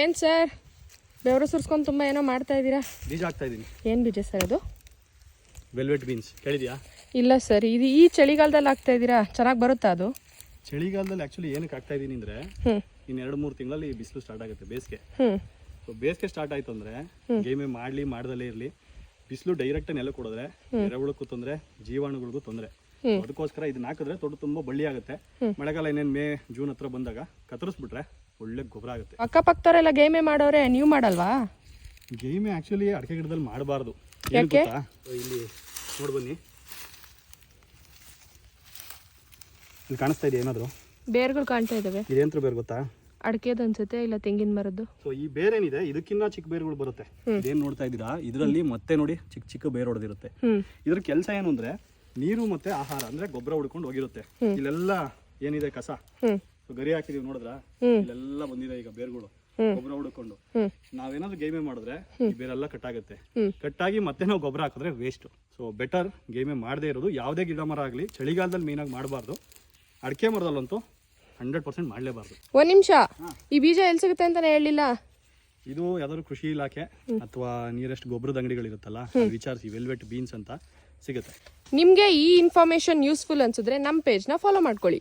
ಏನು ಸರ್? ಬೆವರು ಸುರ್ಸ್ಕೊಂಡು ತುಂಬಾ ಏನೋ ಮಾಡ್ತಾ ಇದ್ದೀರಾ? ಬೀಜ ಹಾಕ್ತಾ ಇದ್ದೀನಿ. ಏನು ಬೀಜ ಸರ್ ಅದು? ವೆಲ್ವೆಟ್ ಬೀನ್ಸ್ ಕೇಳಿದ್ಯಾ? ಇಲ್ಲ ಸರ್ ಇದು ಈ ಚಳಿಗಾಲದಲ್ಲಿ ಹಾಕ್ತಾ ಇದ್ದೀರಾ? ಚೆನ್ನಾಗಿ ಬರುತ್ತಾ ಅದು? ಚಳಿಗಾಲದಲ್ಲಿ ಆಕ್ಚುಲಿ ಏನಕ್ಕೆ ಹಾಕ್ತಾ ಇದ್ದೀನಿ ಅಂದ್ರೆ ಇನ್ ಇನ್ನು ಎರಡು ಮೂರು ತಿಂಗಳಲ್ಲಿ ಬಿಸಿಲು ಸ್ಟಾರ್ಟ್ ಆಗುತ್ತೆ ಬೇಸಿಗೆ. ಸೊ ಬೇಸಿಗೆ ಸ್ಟಾರ್ಟ್ ಆಯ್ತು ಅಂದ್ರೆ ಗೇಮೆ ಮಾಡ್ಲಿ ಮಾಡ್ದಲೇ ಇರಲಿ. ಬಿಸಿಲು ಡೈರೆಕ್ಟ್ ನೆಲ ಕೊಡಿದ್ರೆ ಎರೆಹುಳಕ್ಕೂ ತೊಂದರೆ ಜೀವಾಣುಗಳಿಗೂ ತೊಂದರೆ. ಅದಕ್ಕೋಸ್ಕರ ಇದನ್ನ ಹಾಕಿದ್ರೆ ತೋಟ ತುಂಬಾ ಬಳ್ಳಿ ಆಗುತ್ತೆ. ಮಳೆಗಾಲ ಇನ್ನೇನು ಮೇ ಜೂನ್ ಹತ್ರ ಬಂದಾಗ ಕತ್ತರಿಸ್ಬಿಟ್ರೆ ಒಳ್ಳೆ ಗೊಬ್ಬರ ಆಗುತ್ತೆ. ಅಕ್ಕಪಕ್ಕದವರೆಲ್ಲ ಗೇಮೆ ಮಾಡೋರೆ ನೀವು ಮಾಡಲ್ವಾ? ಗೇಮೆ ಆ್ಯಕ್ಚುಲಿ ಅಡಿಕೆ ಗಿಡದಲ್ಲಿ ಮಾಡಬಾರ್ದು. ಯಾಕೆ? ಇಲ್ಲಿ ನೋಡಿ ಬನ್ನಿ. ಇಲ್ಲಿ ಕಾಣಿಸ್ತಾ ಇದೆ ಏನಾದರೂ? ಬೇರ್ಗಳು ಕಾಣ್ತಾ ಇದ್ದಾವೆ ಇದೇಂತ್ರ ಬೇರೆ ಗೊತ್ತಾ? ಅಡಿಕೆದು ಅನ್ಸುತ್ತೆ ಇಲ್ಲ ತೆಂಗಿನ ಮರದ್ದು? ಸೊ ಈ ಬೇರೇನಿದೆ ಇದಕ್ಕಿಂತ ಚಿಕ್ಕ ಬೇರುಗಳು ಬರುತ್ತೆ. ಇದೇನು ನೋಡ್ತಾ ಇದ್ದೀರಾ? ಇದರಲ್ಲಿ ಮತ್ತೆ ನೋಡಿ ಚಿಕ್ಕ ಚಿಕ್ಕ ಬೇರು ಹೊಡೆದಿರುತ್ತೆ. ಇದ್ರ ಕೆಲಸ ಏನು ಅಂದ್ರೆ ನೀರು ಮತ್ತೆ ಆಹಾರ ಅಂದ್ರೆ ಗೊಬ್ಬರ ಹುಡ್ಕೊಂಡು ಹೋಗಿರುತ್ತೆ. ಇಲ್ಲೆಲ್ಲ ಏನಿದೆ ಕಸ? ಸೊ ಗರಿ ಹಾಕಿದೀವಿ ನೋಡಿದ್ರ. ಇಲ್ಲೆಲ್ಲ ಬಂದಿದೆ ಈಗ ಬೇರ್ಗಳು. ಗೊಬ್ಬರ ಹುಡ್ಕೊಂಡು. ನಾವೇನಾದ್ರು ಗೇಮೆ ಮಾಡಿದ್ರೆ ಈ ಬೇರೆಲ್ಲ ಕಟ್ಟಾಗುತ್ತೆ. ಕಟ್ ಕಟ್ಟಾಗಿ ಮತ್ತೆ ನಾವು ಗೊಬ್ಬರ ಹಾಕಿದ್ರೆ ವೇಸ್ಟ್ ಸೊ ಬೆಟರ್ ಗೇಮೆ ಮಾಡದೇ ಇರೋದು. ಯಾವುದೇ ಗಿಡ ಮರ ಆಗಲಿ ಚಳಿಗಾಲದಲ್ಲಿ ಮೇನಾಗಿ ಮಾಡಬಾರ್ದು. ಅಡಿಕೆ ಮರದಲ್ಲಂತೂ ಹಂಡ್ರೆಡ್ ಪರ್ಸೆಂಟ್ ಮಾಡಲೇಬಾರ್ದು. ಒಂದು ನಿಮಿಷ. ಈ ಬೀಜ ಎಲ್ಲಿ ಸಿಗುತ್ತೆ ಅಂತಾನೆ ಹೇಳಿಲ್ಲ? ಇದು ಯಾವ್ದಾದ್ರು ಕೃಷಿ ಇಲಾಖೆ ಅಥವಾ ನಿಯರೆಸ್ಟ್ ಗೊಬ್ಬರದ ಅಂಗಡಿಗಳಿರುತ್ತಲ್ಲ ವಿಚಾರಿಸಿ. ವೆಲ್ವೆಟ್ ಬೀನ್ಸ್ ಅಂತ ಸಿಗುತ್ತೆ. ನಿಮಗೆ ಈ ಇನ್ಫಾರ್ಮೇಶನ್ ಯೂಸ್ಫುಲ್ ಅನ್ಸಿದ್ರೆ ನಮ್ಮ ಪೇಜ್ನ ಫಾಲೋ ಮಾಡ್ಕೊಳ್ಳಿ.